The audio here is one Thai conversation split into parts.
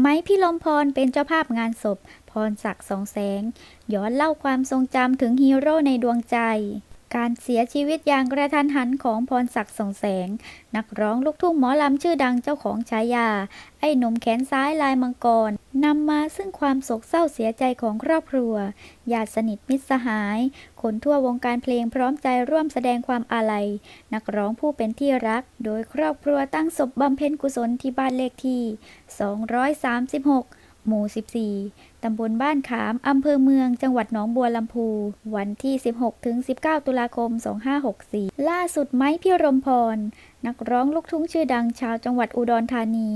ไม้พี่ลมพรเป็นเจ้าภาพงานศพ พรศักดิ์สองแสง ย้อนเล่าความทรงจำถึงฮีโร่ในดวงใจ การเสียชีวิตอย่างกระทันหันของพรศักดิ์สองแสง นักร้องลูกทุ่งหมอลำชื่อดังเจ้าของฉายา ไอ้หนุ่มแขนซ้ายลายมังกรนำมาซึ่งความโศกเศร้าเสียใจของครอบครัวญาติสนิทมิตรสหาย คนทั่ววงการเพลงพร้อมใจร่วมแสดงความอาลัย นักร้องผู้เป็นที่รัก โดยครอบครัวตั้งศพบำเพ็ญกุศลที่บ้านเลขที่ 236 หมู่ 14 ตำบลบ้านขาม อำเภอเมือง จังหวัดหนองบัวลำพู วันที่ 16-19 ตุลาคม 2564 ล่าสุดไม้พิรมพร นักร้องลูกทุ่งชื่อดังชาวจังหวัดอุดรธานี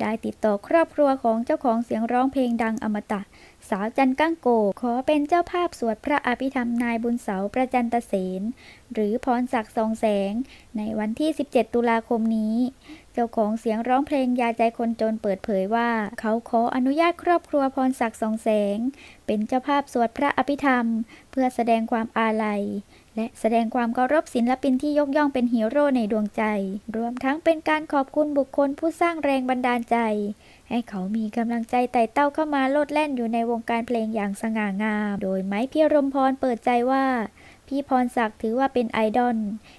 ได้ติดต่อครอบครัวของเจ้าของเสียงร้องเพลงดังอมตะ สาวจันก้างโก ขอเป็นเจ้าภาพสวดพระอภิธรรมนายบุญเสาประจันตเสนหรือพรศักดิ์สองแสง ในวันที่ 17 ตุลาคมนี้ เจ้าของเสียงร้องเพลงยาใจคนจนเปิดเผยว่า เขาขออนุญาตครอบครัวพรศักดิ์สองแสง เป็นเจ้าภาพสวดพระอภิธรรม เพื่อแสดงความอาลัย และแสดงความเคารพศิลปินที่ยกย่องเป็นฮีโร่ในดวงใจ รวมทั้งเป็นการขอบคุณบุคคลผู้สร้างแรงบันดาลใจ ให้เขามีกำลังใจไต่เต้าเข้ามาโลดแล่นอยู่ในวงการเพลงอย่างสง่างาม โดยไม้พี่รมพรเปิดใจว่า พี่พรศักดิ์ถือว่าเป็นไอดอล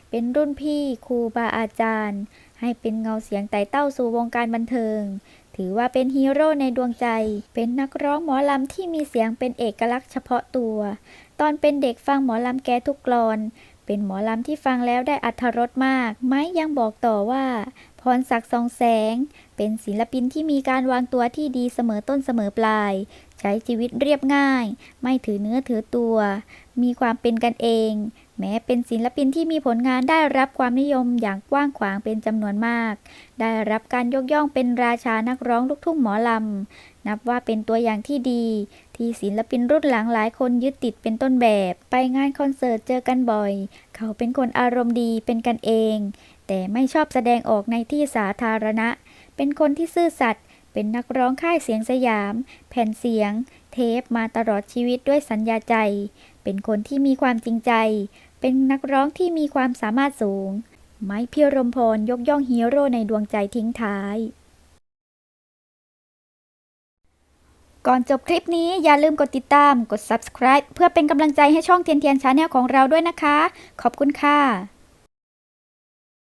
เป็นรุ่นพี่ครูบาอาจารย์ ให้เป็นเงาเสียงไต่เต้าสู่วงการบันเทิงถือว่าเป็นฮีโร่ในดวงใจ เป็นนักร้องหมอลำที่มีเสียงเป็นเอกลักษณ์เฉพาะตัว ตอนเป็นเด็กฟังหมอลำแกทุกกลอน เป็นหมอลำที่ฟังแล้วได้อัธรสมาก ไม้ยังบอกต่อว่า พรศักดิ์สองแสง เป็นศิลปินที่มีการวางตัวที่ดีเสมอต้นเสมอปลาย ใช้ชีวิตเรียบง่าย ไม่ถือเนื้อถือตัว มีความเป็นกันเอง แม้เป็นศิลปินที่มีผลงานได้รับความนิยมอย่างกว้างขวางเป็นจำนวนมาก ได้รับการยกย่องเป็นราชานักร้องลูกทุ่งหมอลำ นับว่าเป็นตัวอย่างที่ดี ที่ศิลปินรุ่นหลังหลายคนยึดติดเป็นต้นแบบ ไปงานคอนเสิร์ตเจอกันบ่อย เขาเป็นคนอารมณ์ดีเป็นกันเอง แต่ไม่ชอบแสดงออกในที่สาธารณะ เป็นคนที่ซื่อสัตย์เป็นนักร้องค่ายเสียงสยาม แผ่นเสียง เทปมาตลอดชีวิตด้วยสัญญาใจ เป็นคนที่มีความจริงใจ เป็นนักร้องที่มีความสามารถสูง ไม้พิรมพรยกย่องฮีโร่ในดวงใจทิ้งท้าย ก่อนจบคลิปนี้อย่าลืมกดติดตาม กด subscribe เพื่อเป็นกำลังใจให้ช่องเทียนเทียนชาแนลของเราด้วยนะคะ ขอบคุณค่ะ